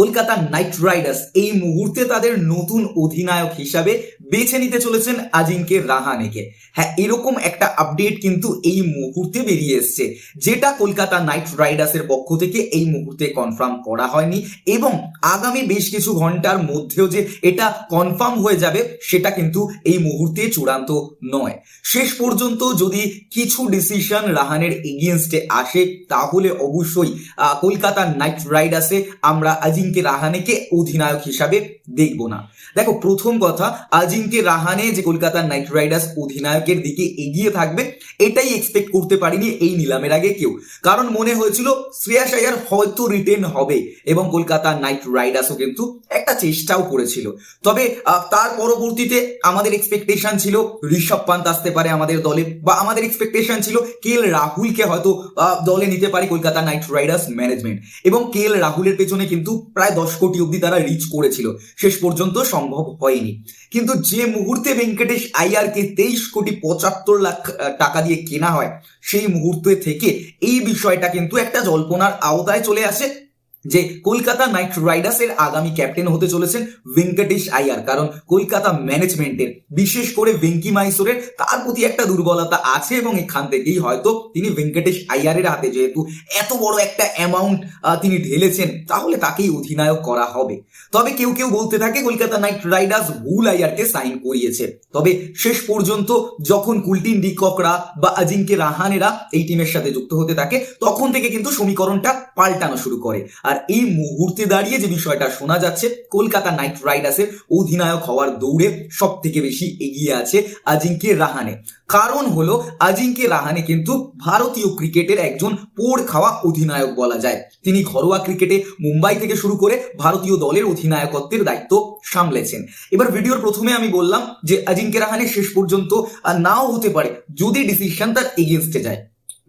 Kolkata knight Riders এই মুহূর্তে তাদের নতুন অধিনায়ক হিসাবে বেছে নিতে চলেছেন আজিঙ্কে রাহানেকে। হ্যাঁ এরকম একটা আপডেট কিন্তু এই মুহূর্তে বেরিয়ে এসছে, যেটা কলকাতা নাইট রাইডার্সের পক্ষ থেকে এই মুহূর্তে কনফার্ম করা হয়নি এবং আগামী বেশ কিছু ঘণ্টার মধ্যেও যে এটা কনফার্ম হয়ে যাবে, সেটা কিন্তু এই মুহূর্তে চূড়ান্ত নয়। শেষ পর্যন্ত যদি কিছু ডিসিশন রাহানের এগেনস্টে আসে, তাহলে অবশ্যই কলকাতা নাইট রাইডার্সে আমরা আজিঙ্কে রাহানেকে অধিনায়ক হিসাবে দেখব না। দেখো, প্রথম কথা আজিঙ্কে রাহানে যে কলকাতা নাইট রাইডার্স অধিনায়কের দিকে এগিয়ে থাকবে, এটাই এক্সপেক্ট করতে পারিনি এই নিলামের আগে কেউ। কারণ মনে হয়েছিল শ্রেয়াস আয়ার হয়তো রিটেন হবে এবং কলকাতা নাইট রাইডার্সও কিন্তু একটা চেষ্টাও করেছিল। তবে তার পরবর্তীতে আমাদের এক্সপেকটেশন ছিল ঋষভ পান্ত আসতে পারে আমাদের দলে বা আমাদের এক্সপেকটেশন ছিল কে এল রাহুলকে হয়তো দলে নিতে পারে কলকাতা নাইট রাইডার্স ম্যানেজমেন্ট। এবং কে এল রাহুলের পেছনে কিন্তু প্রায় দশ কোটি অব্দি তারা রিচ করেছিল। শেষ পর্যন্ত সম্ভব হয়নি। কিন্তু যে মুহূর্তে ভেঙ্কটেশ আইয়ারকে তেইশ কোটি পঁচাত্তর লাখ টাকা দিয়ে কেনা হয়, সেই মুহূর্তে থেকে এই বিষয়টা কিন্তু একটা জল্পনার আওতায় চলে আসে। যে কলকাতা নাইট রাইডার্সের আগামী ক্যাপ্টেন হতে চলেছেন ভেঙ্কটেশ আইয়ার কারণ কলকাতা ম্যানেজমেন্টের, বিশেষ করে ভেঙ্কি মাইসোরের, তার প্রতি একটা দুর্বলতা আছে এবং এখান থেকেই হয়তো তিনি ভেঙ্কটেশ আইয়ারের হাতে যেহেতু এত বড় একটা অ্যামাউন্ট তিনি ঢেলেছেন, তাহলে তাকেই অধিনায়ক করা হবে। তবে কেউ কেউ বলতে থাকে কলকাতা নাইট রাইডার্স ভুল আইয়ারকে সাইন করিয়েছে। তবে শেষ পর্যন্ত যখন কুলটিন ডিককরা বা আজিঙ্কে রাহানেরা এই টিমের সাথে যুক্ত হতে থাকে, তখন থেকে কিন্তু সমীকরণটা পাল্টানো শুরু করে। আর এই মুহূর্তে দাঁড়িয়ে যে বিষয়টা শোনা যাচ্ছে, কলকাতা নাইট রাইডার্সের অধিনায়ক হওয়ার দৌড়ে সব থেকে বেশি এগিয়ে আছে আজিঙ্কে রাহানে। কারণ হলো আজিঙ্কে রাহানে কিন্তু ভারতীয় ক্রিকেটের একজন পোড় খাওয়া অধিনায়ক বলা যায়। তিনি ঘরোয়া ক্রিকেটে মুম্বাই থেকে শুরু করে ভারতীয় দলের অধিনায়কত্বের দায়িত্ব সামলেছেন। এবার ভিডিওর প্রথমে আমি বললাম যে আজিঙ্কে রাহানে শেষ পর্যন্ত নাও হতে পারে যদি ডিসিশন তার এগেনস্টে যায়।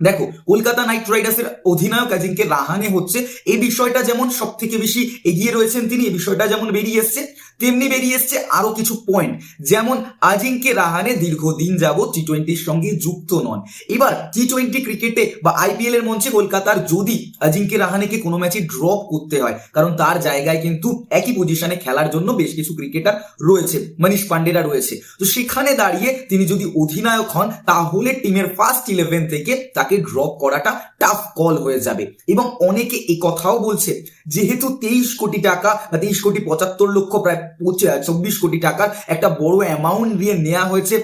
দেখো, কলকাতা নাইট রাইডার্সের অধিনায়ক আজিঙ্কে রাহানে হচ্ছে। এই বিষয়টা যেমন সব থেকে বেশি এগিয়ে রয়েছেন তিনি এই বিষয়টা যেমন বেরিয়ে এসছে, তেমনি বেরিয়ে এসছে আরও কিছু পয়েন্ট যেমন আজিঙ্কে রাহানে দীর্ঘদিন যাবত টি টোয়েন্টির সঙ্গে যুক্ত নন। এবার টি টোয়েন্টি ক্রিকেটে বা আইপিএল এর মঞ্চে কলকাতার যদি আজিঙ্কে রাহানেকে কোনো ম্যাচে ড্রপ করতে হয়, কারণ তার জায়গায় কিন্তু একই পজিশনে খেলার জন্য বেশ কিছু ক্রিকেটার রয়েছে, মনীষ পান্ডেরা রয়েছে। তো সেখানে দাঁড়িয়ে তিনি যদি অধিনায়ক হন, তাহলে টিমের ফার্স্ট ইলেভেন থেকে তাকে ড্রপ করাটা টাফ কল হয়ে যাবে। এবং অনেকে এই কথাও বলছে, যেহেতু তেইশ কোটি টাকা বা তেইশ কোটি পঁচাত্তর লক্ষ প্রায় চব্বিশ কোটি টাকার একটা বড় অ্যামাউন্ট দিয়ে নেওয়া হয়েছে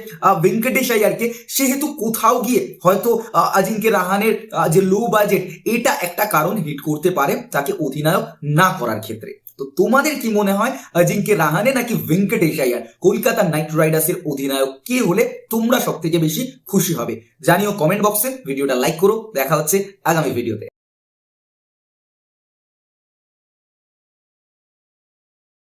ভেঙ্কটেশ আইয়ারকে সেহেতু কোথাও গিয়ে হয়তো আজিঙ্কে রাহানের যে লো বাজেট এটা একটা কারণ হিট করতে পারে তাকে অধিনায়ক না করার ক্ষেত্রে। তো তোমাদের কি মনে হয় অজিঙ্কে রাহানে নাকি ভেঙ্কটেশ আয়ার কলকাতা নাইট রাইডার্সের অধিনায়ক কে হলে তোমরা সব থেকে বেশি খুশি হবে? জানিও কমেন্ট বক্সে ভিডিওটা লাইক করো, দেখা হচ্ছে আগামী ভিডিওতে